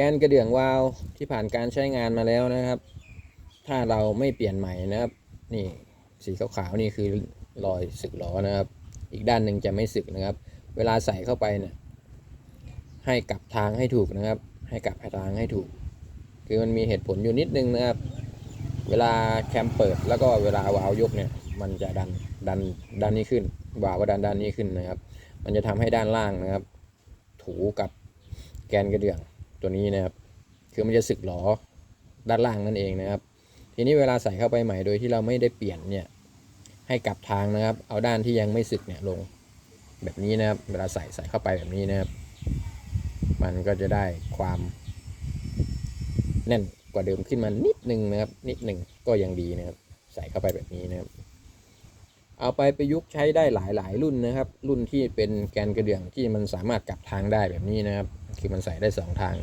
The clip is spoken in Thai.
แกนกระเดื่องวาล์วที่ผ่านการใช้งานมาแล้วนะครับ ถ้าเราไม่เปลี่ยนใหม่นะครับ นี่สีขาวๆนี่คือรอยสึกล้อนะครับ อีกด้านหนึ่งจะไม่สึกนะครับ เวลาใส่เข้าไปเนี่ยให้กลับทางให้ถูกนะครับ ให้กลับทางให้ถูก คือมันมีเหตุผลอยู่นิดนึงนะครับ เวลาแคมเปิดแล้วก็เวลาวาล์วยกเนี่ยมันจะดันดันด้านนี้ขึ้นวาล์วก็ดันด้านนี้ขึ้นนะครับ มันจะทำให้ด้านล่างนะครับ ถูกับแกนกระเดื่อง ตัวนี้นะครับ คือมันจะสึกหลอด้านล่างนั่นเองนะครับ ทีนี้เวลาใส่เข้าไปใหม่โดยที่เราไม่ได้เปลี่ยนเนี่ยให้กลับทางนะครับ เอาด้านที่ยังไม่สึกเนี่ยลงแบบนี้นะครับ เวลาใส่ใส่เข้าไปแบบนี้นะครับ มันก็จะได้ความแน่นกว่าเดิมขึ้นมานิดนึงนะครับ นิดหนึ่งก็ยังดีนะครับ ใส่เข้าไปแบบนี้นะครับ เอาไปประยุกต์ใช้ได้หลายหลายรุ่นนะครับ รุ่นที่เป็นแกนกระเดื่องที่มันสามารถกลับทางได้แบบนี้นะครับ คือมันใส่ได้สองทาง